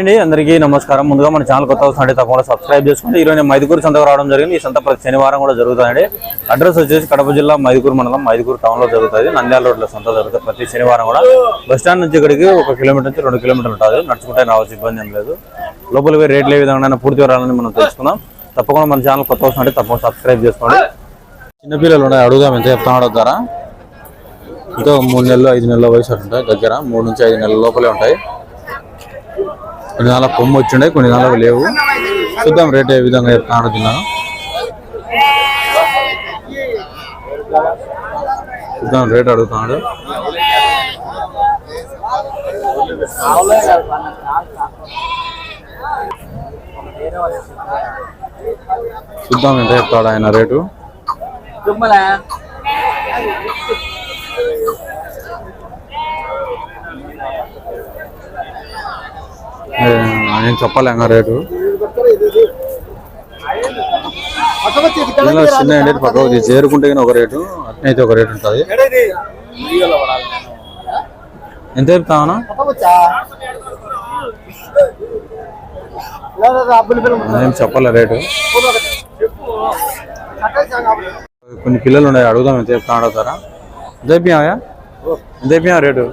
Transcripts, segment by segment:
అండి. అందరికీ నమస్కారం. ముందుగా మన ఛానల్ కొత్త వస్తుంటే తప్పకుండా సబ్స్క్రైబ్ చేసుకోండి ఈరోజు నేను మైదుకూరు సంతకు రావడం జరిగింది. ఈ సంత ప్రతి శనివారం కూడా జరుగుతుందండి. అడ్రస్ వచ్చేసి కడప జిల్లా మైదుకూరు మండలం మైదుకూరు టౌన్లో జరుగుతుంది. నంద్యాల రోడ్లో సంత జరుగుతుంది. ప్రతి శనివారం కూడా బస్ స్టాండ్ నుంచి ఇక్కడికి ఒక కిలోమీటర్ నుంచి రెండు కిలోమీటర్లు ఉంటుంది. నడుచుకుంటే రావచ్చు ఇబ్బంది ఏం లేదు. లోపల రేట్లు ఏ విధంగా పూర్తి వివరాలని మనం తెలుసుకుందాం. తప్పకుండా మన ఛానల్ కొత్త వస్తుంటే తప్పకుండా సబ్స్క్రైబ్ చేసుకోండి. చిన్నపిల్లలు ఉన్నాయి. అడుగుదాం ఎంత చెప్తున్నాడు ద్వారా. ఇంకా మూడు నెలలు ఐదు నెలల వయసు ఉంటాయి దగ్గర మూడు నుంచి ఐదు నెలల లోపలే ఉంటాయి. కొన్ని నాలుగు కొమ్ము వచ్చిండే కొన్ని నెలలు లేవు. చూద్దాం రేట్ ఏ విధంగా చెప్తాను తిన్నాను చూద్దాం రేట్ అడుగుతున్నాడు. చూద్దాం ఎంత చెప్తాడు ఆయన రేటు. నేను చెప్పలేం రేటు. చిన్న ఎండేటి పక్క చేరుకుంటే కానీ ఒక రేటు అట్నైతే ఒక రేటు ఉంటుంది. ఎంత చెప్తా ఏం చెప్పలే రేటు. కొన్ని పిల్లలు ఉన్నాయి అడుగుదాం ఎంత చెప్తా అడుగుతారా? ఎంత చెప్పినావా ఎంత చెప్పినా రేటు?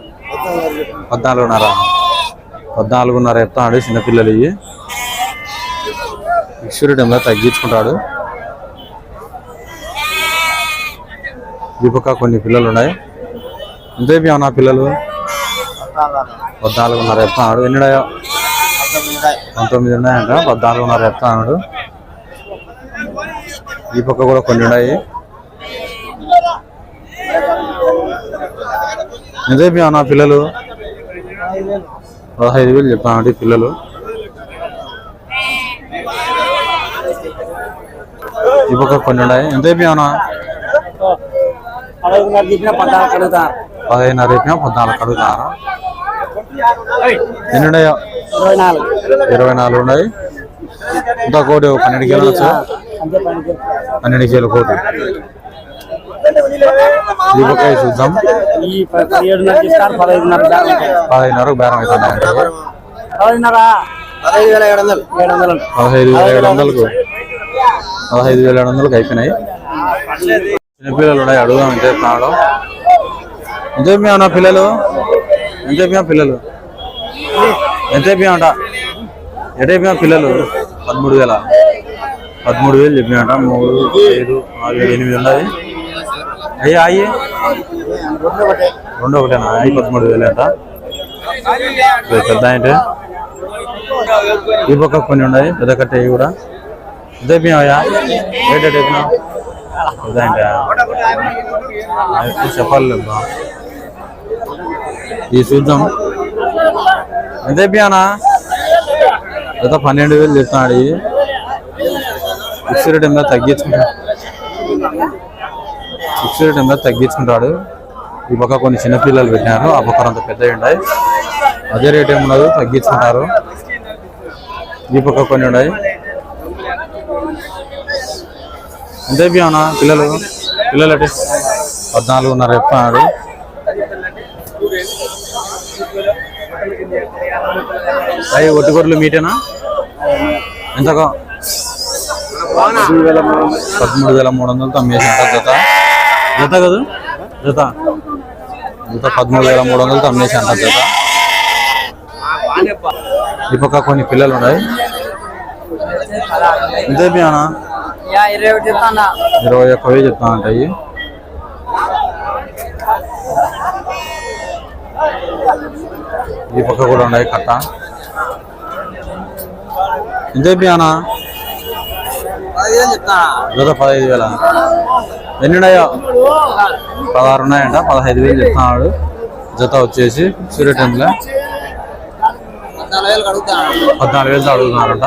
పద్నాలుగున్నర. పద్నాలుగున్నర ఎత్తాడు చిన్నపిల్లలు ఇవి. ఇష్యూరి మీద తగ్గించుకుంటాడు. దీపక పక్క కొన్ని పిల్లలు ఉన్నాయి. ఎంత చెప్పినావు పిల్లలు? పద్నాలుగున్నర ఎత్తాడు ఎన్నిడాయో పంతొమ్మిది ఉన్నాయంట. పద్నాలుగున్నర చెప్తాడు ఈ పక్క కూడా కొన్ని ఉన్నాయి. ఎంత చెప్పినావు పిల్లలు? పదహైదు వేలు చెప్పానండి పిల్లలు. ఈ పక్క కొన్ని ఉన్నాయి. ఎంత చెప్పినావునా పదహైదున్నర చెప్పినా పద్నాలుగు కడుగుతారా ఎన్ని ఉన్నాయో? ఇరవై నాలుగు. ఉన్నాయి. ఇంకా కోటి పన్నెండు కిలోలు వచ్చా పన్నెండు కిలో కోటి. ఈ చూద్దాం. పదహైదున్నరకు బేరం అవుతున్నాయి పదహైదు వేల ఏడు వందలకు పదహైదు వేల ఏడు వందలకు అయిపోయినాయి. చిన్నపిల్లలు ఉన్నాయి అడుగుదాం ఎంత చెప్తున్నాడు ఎంత చెప్పినా నా పిల్లలు? ఎంత చెప్పినా పిల్లలు ఎంత చెప్పినా పిల్లలు? పదమూడు వేల. పదమూడు వేలు చెప్పినాట మూడు ఐదు ఆరు ఏడు ఎనిమిది ఉన్నాయి. అయ్యా అయ్యి రెండు ఒకటేనా? అయ్యి పదమూడు వేలు అంట. పెద్ద అంటే ఈ పక్క కొన్ని ఉన్నాయి పెద్ద కట్టేవి కూడా. ఎంత రేట్ రేట్ చెప్పినా పెద్ద అంటే చెప్పాలి ఇది చూద్దాం. ఎంత చెప్పినా గత పన్నెండు వేలు చెప్తున్నాడు ఫిక్స్ రేట్ ఏమైనా తగ్గించుకుంటా. సబ్సిడీ టైంలో తగ్గించుకుంటాడు. ఈ పక్క కొన్ని చిన్న పిల్లలు పెట్టినారు. ఆ పక్క అంత పెద్దవి ఉన్నాయి. అదే రేట్ ఏమున్నది? తగ్గించుకుంటారు. ఈ పక్క కొన్ని ఉన్నాయి. ఎంత అయిపోయావునా పిల్లలు? పిల్లలు అంటే పద్నాలుగున్నర చెప్తున్నాడు అవి ఒట్టిగొడ్లు మీటేనా? ఎంతగా పదమూడు వేల మూడు వందలతో అమ్మేసినట్ట జత. జత కదా? జత. జత పదమూడు వేల మూడు వందలతో అమ్మేసినట్ట జత. ఈ పక్క కొన్ని పిల్లలు ఉన్నాయి. అయిపోయానా యా ఇరవై ఒకటి చెప్తానా ఇరవై ఒక్క వేలు చెప్తా ఉంటాయి ఈ పక్క కూడా ఉన్నాయి కట్ట. పదివేలు చెప్తానా జత పదహైదు వేల? ఎన్ని ఉన్నాయో పదహారు ఉన్నాయంట పదహైదు వేలు చెప్తున్నాడు. జత వచ్చేసి సూర్య పద్నాలుగు వేలతో అడుగుతున్నారంట.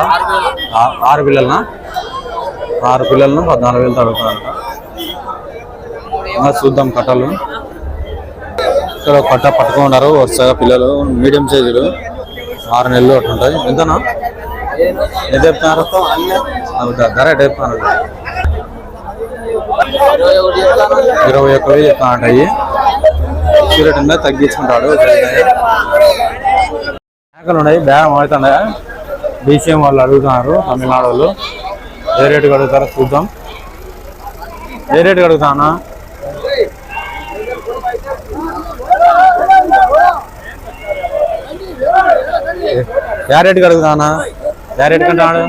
ఆ- ఆరు పిల్లలనా? ఆరు పిల్లలను పద్నాలుగు వేలతో అడుగుతున్నారంట. ఇంకా చూద్దాం కట్టలు. ఇక్కడ ఒక కట్ట పట్టుకున్నారు వరుసగా పిల్లలు మీడియం సైజులు. ఆరు నెలలు అట్లా ఉంటాయి. ఎంతనా? ఎంత చెప్తున్నారు? ధర ఎట్ చెప్తున్నారు? ఇరవై ఒక్క వేలు చెప్తానంట అయ్యి సూర్యుడు తగ్గించుకుంటాడు. మేకలు ఉన్నాయి బేరం అవుతున్నాయి? బీసీఎం వాళ్ళు అడుగుతున్నారు తమిళనాడు వాళ్ళు ఏ రేటుకి అడుగుతారో చూద్దాం. ఏ రేటుకి అడుగుతానా ఏ రేటుకి క్యారెట్ ఏ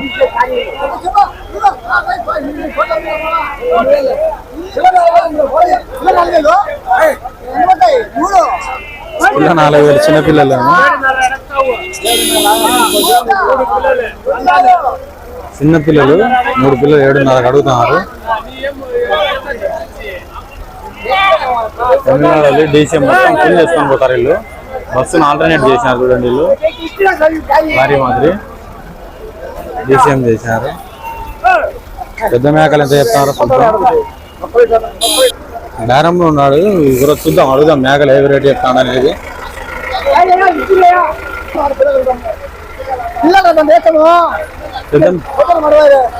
రేటుకి పిల్ల నాలుగు వేలు చిన్నపిల్లలు చిన్న పిల్లలు మూడు పిల్లలు ఏడున్నరకు అడుగుతున్నారు. తమిళనాడు డీసీఎం మొత్తం ఫుల్ చేసుకొని పోతారు వీళ్ళు. బస్సును ఆల్టర్నేట్ చేసినారు చూడండి వీళ్ళు. భారీ మాదిరి డీసీఎం చేశారు. పెద్ద మేకలు ఎంత చెప్తున్నారు? చూద్దాం ఉన్నాడు. ఇక్కడ చూద్దాం అడుగుదాం మేకలు ఏ రేట్ చెప్తాడు అనేది. పెద్ద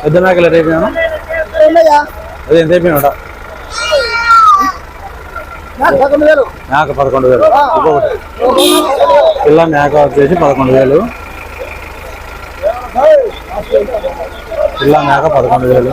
పెద్ద మేకలు రేపు అదే ఎంత అయిపోయినాడ మేక పదకొండు వేలు. ఇంకొకటి పిల్ల మేక వచ్చేసి పదకొండు వేలు. పిల్ల మేక పదకొండు వేలు